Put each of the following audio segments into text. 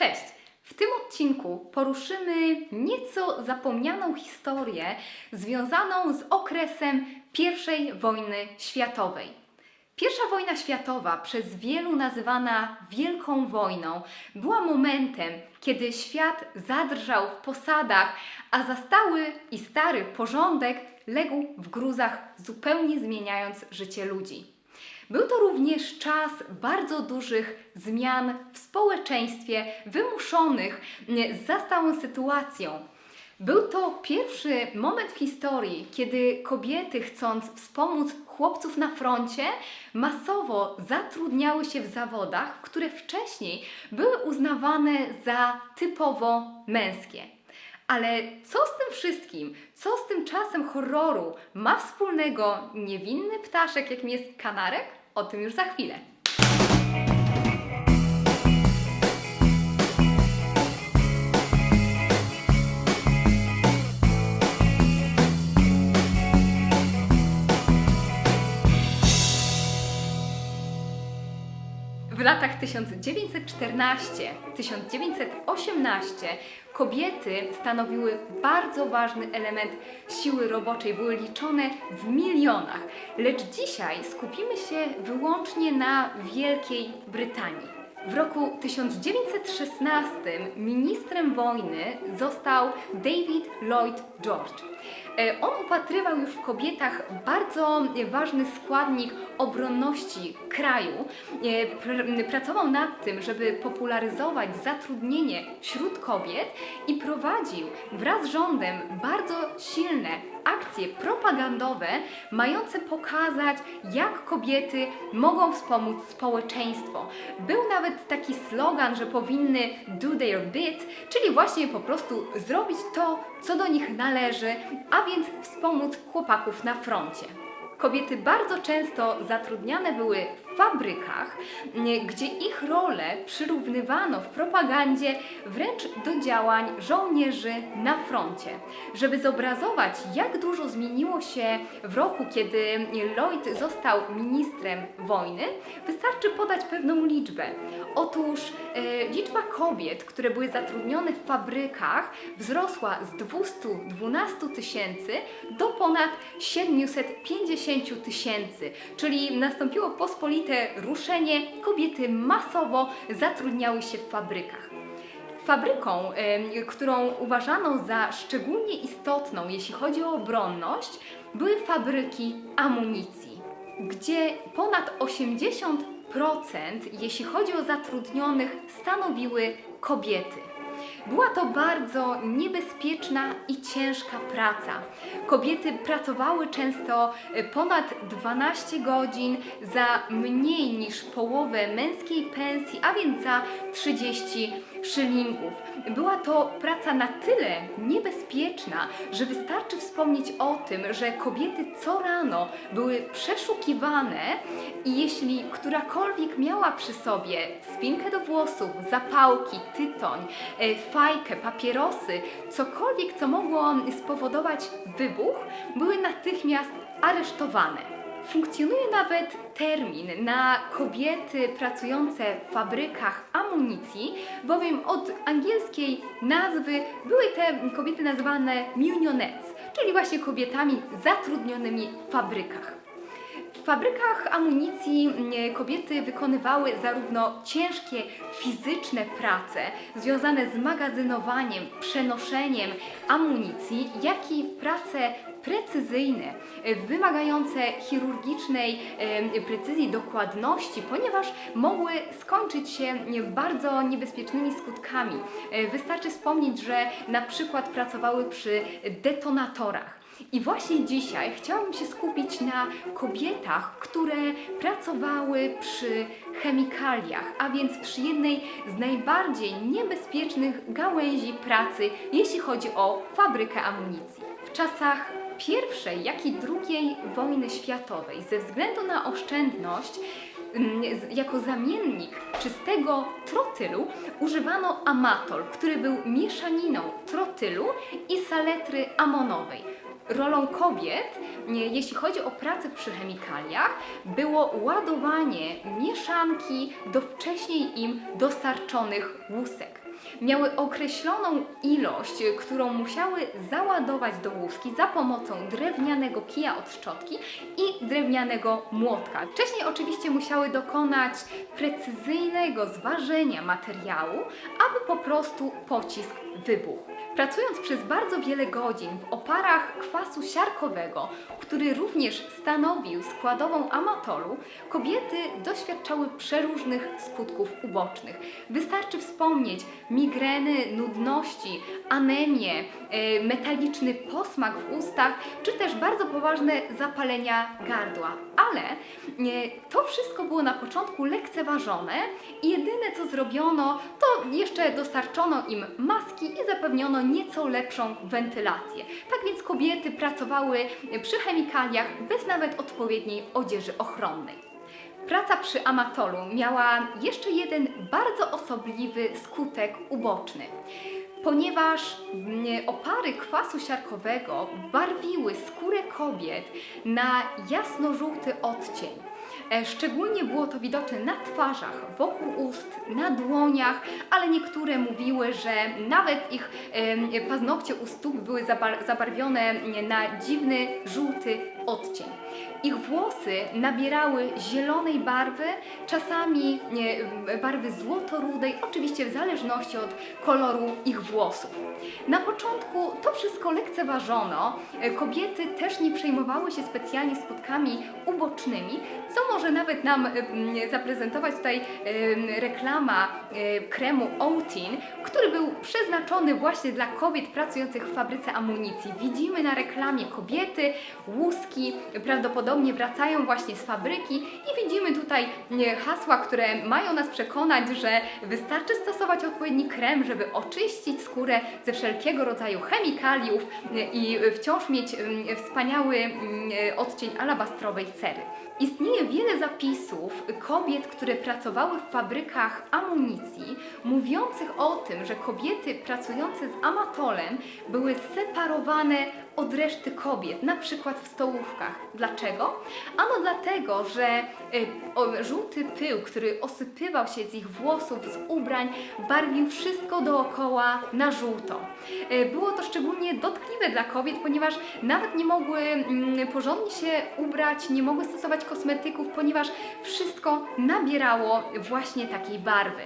Cześć! W tym odcinku poruszymy nieco zapomnianą historię związaną z okresem I wojny światowej. Pierwsza wojna światowa, przez wielu nazywana Wielką Wojną, była momentem, kiedy świat zadrżał w posadach, a za stały i stary porządek legł w gruzach, zupełnie zmieniając życie ludzi. Był to również czas bardzo dużych zmian w społeczeństwie, wymuszonych mm, zastałą sytuacją. Był to pierwszy moment w historii, kiedy kobiety, chcąc wspomóc chłopców na froncie, masowo zatrudniały się w zawodach, które wcześniej były uznawane za typowo męskie. Ale co z tym wszystkim, co z tym czasem horroru ma wspólnego niewinny ptaszek, jakim jest kanarek? O tym już za chwilę. Latach 1914-1918 kobiety stanowiły bardzo ważny element siły roboczej, były liczone w milionach, lecz dzisiaj skupimy się wyłącznie na Wielkiej Brytanii. W roku 1916 ministrem wojny został David Lloyd George. E, On upatrywał już w kobietach bardzo ważny składnik obronności kraju. E, pr- Pracował nad tym, żeby popularyzować zatrudnienie wśród kobiet i prowadził wraz z rządem bardzo silne akcje propagandowe, mające pokazać, jak kobiety mogą wspomóc społeczeństwo. Był nawet taki slogan, że powinny do their bit, czyli właśnie po prostu zrobić to, co do nich należy, a więc wspomóc chłopaków na froncie. Kobiety bardzo często zatrudniane były w fabrykach, gdzie ich rolę przyrównywano w propagandzie wręcz do działań żołnierzy na froncie. Żeby zobrazować, jak dużo zmieniło się w roku, kiedy Lloyd został ministrem wojny, wystarczy podać pewną liczbę. Otóż e, liczba kobiet, które były zatrudnione w fabrykach, wzrosła z 212 tysięcy do ponad 750 tysięcy, czyli nastąpiło pospolite ruszenie, kobiety masowo zatrudniały się w fabrykach. Fabryką, którą uważano za szczególnie istotną, jeśli chodzi o obronność, były fabryki amunicji, gdzie ponad 80%, jeśli chodzi o zatrudnionych, stanowiły kobiety. Była to bardzo niebezpieczna i ciężka praca. Kobiety pracowały często e, ponad 12 godzin za mniej niż połowę męskiej pensji, a więc za 30 szylingów. Była to praca na tyle niebezpieczna, że wystarczy wspomnieć o tym, że kobiety co rano były przeszukiwane i jeśli którakolwiek miała przy sobie spinkę do włosów, zapałki, tytoń, e, fajkę, papierosy, cokolwiek, co mogło spowodować wybuch, były natychmiast aresztowane. Funkcjonuje nawet termin na kobiety pracujące w fabrykach amunicji, bowiem od angielskiej nazwy były te kobiety nazywane munionettes, czyli właśnie kobietami zatrudnionymi w fabrykach. W fabrykach amunicji mm, kobiety wykonywały zarówno ciężkie fizyczne prace związane z magazynowaniem, przenoszeniem amunicji, jak i prace precyzyjne, e, wymagające chirurgicznej e, precyzji, dokładności, ponieważ mogły skończyć się e, bardzo niebezpiecznymi skutkami. Wystarczy wspomnieć, że na przykład pracowały przy detonatorach. I właśnie dzisiaj chciałabym się skupić na kobietach, które pracowały przy chemikaliach, a więc przy jednej z najbardziej niebezpiecznych gałęzi pracy, jeśli chodzi o fabrykę amunicji. W czasach pierwszej, jak i drugiej wojny światowej, ze względu na oszczędność, mm, jako zamiennik czystego trotylu używano amatol, który był mieszaniną trotylu i saletry amonowej. Rolą kobiet, nie, jeśli chodzi o pracę przy chemikaliach, było ładowanie mieszanki do wcześniej im dostarczonych łusek. Miały określoną ilość, którą musiały załadować do łóżki za pomocą drewnianego kija od szczotki i drewnianego młotka. Wcześniej oczywiście musiały dokonać precyzyjnego zważenia materiału, aby po prostu pocisk wybuchł. Pracując przez bardzo wiele godzin w oparach kwasu siarkowego, który również stanowił składową amatolu, kobiety doświadczały przeróżnych skutków ubocznych. Wystarczy wspomnieć migreny, nudności, anemię, e, metaliczny posmak w ustach, czy też bardzo poważne zapalenia gardła. Ale e, to wszystko było na początku lekceważone i jedyne co zrobiono, to jeszcze dostarczono im maski i zapewniono nieco lepszą wentylację. Tak więc kobiety pracowały przy chemikaliach bez nawet odpowiedniej odzieży ochronnej. Praca przy amatolu miała jeszcze jeden bardzo osobliwy skutek uboczny. Ponieważ mm, opary kwasu siarkowego barwiły skórę kobiet na jasno-żółty odcień. E, Szczególnie było to widoczne na twarzach, wokół ust, na dłoniach, ale niektóre mówiły, że nawet ich paznokcie u stóp były zabar- zabarwione na dziwny, żółty odcień. Ich włosy nabierały zielonej barwy, czasami barwy złotorudej, oczywiście w zależności od koloru ich włosów. Na początku to wszystko lekceważono. Kobiety też nie przejmowały się specjalnie skutkami ubocznymi, co może nawet nam zaprezentować tutaj reklama kremu Outin, który był przeznaczony właśnie dla kobiet pracujących w fabryce amunicji. Widzimy na reklamie kobiety, łuski, prawdopodobnie wracają właśnie z fabryki i widzimy tutaj e, hasła, które mają nas przekonać, że wystarczy stosować odpowiedni krem, żeby oczyścić skórę ze wszelkiego rodzaju chemikaliów e, i wciąż mieć mm, wspaniały mm, odcień alabastrowej cery. Istnieje wiele zapisów kobiet, które pracowały w fabrykach amunicji, mówiących o tym, że kobiety pracujące z amatolem były separowane od reszty kobiet, na przykład w stołówkach. Dlaczego? Ano dlatego, że o, żółty pył, który osypywał się z ich włosów, z ubrań, barwił wszystko dookoła na żółto. Y, Było to szczególnie dotkliwe dla kobiet, ponieważ nawet nie mogły mm, porządnie się ubrać, nie mogły stosować kosmetyków, ponieważ wszystko nabierało właśnie takiej barwy.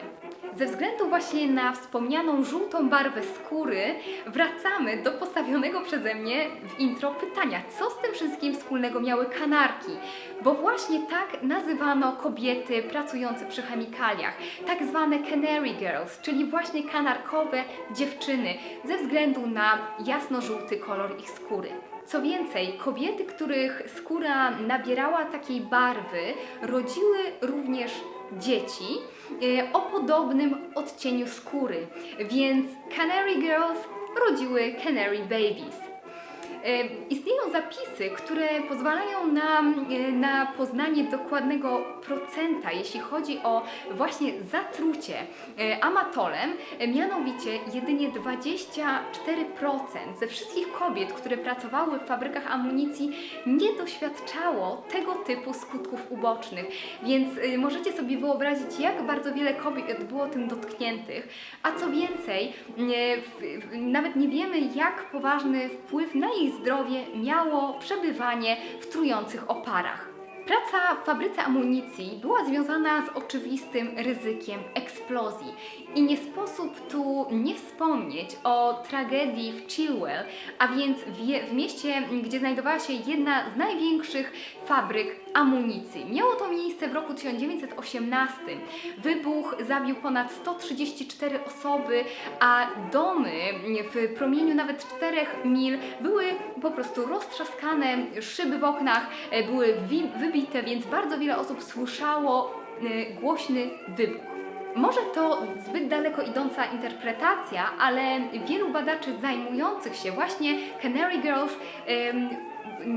Ze względu właśnie na wspomnianą żółtą barwę skóry, wracamy do postawionego przeze mnie w intro pytania, co z tym wszystkim wspólnego miały kanarki? Bo właśnie tak nazywano kobiety pracujące przy chemikaliach, tak zwane canary girls, czyli właśnie kanarkowe dziewczyny, ze względu na jasno-żółty kolor ich skóry. Co więcej, kobiety, których skóra nabierała takiej barwy, rodziły również dzieci e, o podobnym odcieniu skóry, więc Canary Girls rodziły Canary Babies. E, Istnieją zapisy, które pozwalają nam e, na poznanie dokładnego procenta, jeśli chodzi o właśnie zatrucie e, amatolem. Mianowicie jedynie 24% ze wszystkich kobiet, które pracowały w fabrykach amunicji, nie doświadczało tego typu skutków ubocznych. Więc możecie sobie wyobrazić, jak bardzo wiele kobiet było tym dotkniętych. A co więcej, nawet nie wiemy, jak poważny wpływ na ich zdrowie miało przebywanie w trujących oparach. Praca w fabryce amunicji była związana z oczywistym ryzykiem eksplozji i nie sposób tu nie wspomnieć o tragedii w Chilwell, a więc w, w mieście, gdzie znajdowała się jedna z największych fabryk amunicji. Miało to miejsce w roku 1918. Wybuch zabił ponad 134 osoby, a domy w promieniu nawet 4 mil były po prostu roztrzaskane, szyby w oknach e, były wybite, więc bardzo wiele osób słyszało e, głośny wybuch. Może to zbyt daleko idąca interpretacja, ale wielu badaczy zajmujących się właśnie Canary Girls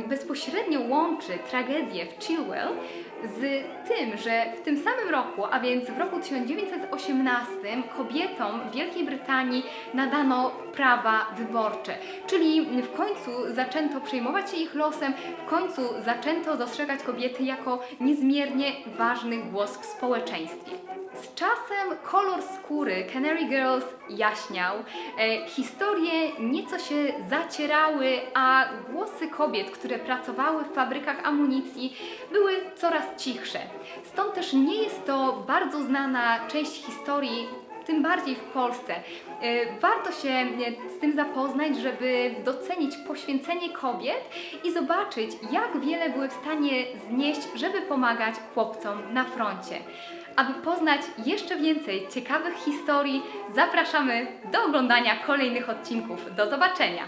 bezpośrednio łączy tragedię w Chilwell z tym, że w tym samym roku, a więc w roku 1918, kobietom w Wielkiej Brytanii nadano prawa wyborcze, czyli w końcu zaczęto przejmować się ich losem, w końcu zaczęto dostrzegać kobiety jako niezmiernie ważny głos w społeczeństwie. Z czasem kolor skóry Canary Girls jaśniał, e, historie nieco się zacierały, a głosy kobiet, które pracowały w fabrykach amunicji, były coraz cichsze. Stąd też nie jest to bardzo znana część historii, tym bardziej w Polsce. E, Warto się e, z tym zapoznać, żeby docenić poświęcenie kobiet i zobaczyć, jak wiele były w stanie znieść, żeby pomagać chłopcom na froncie. Aby poznać jeszcze więcej ciekawych historii, zapraszamy do oglądania kolejnych odcinków. Do zobaczenia!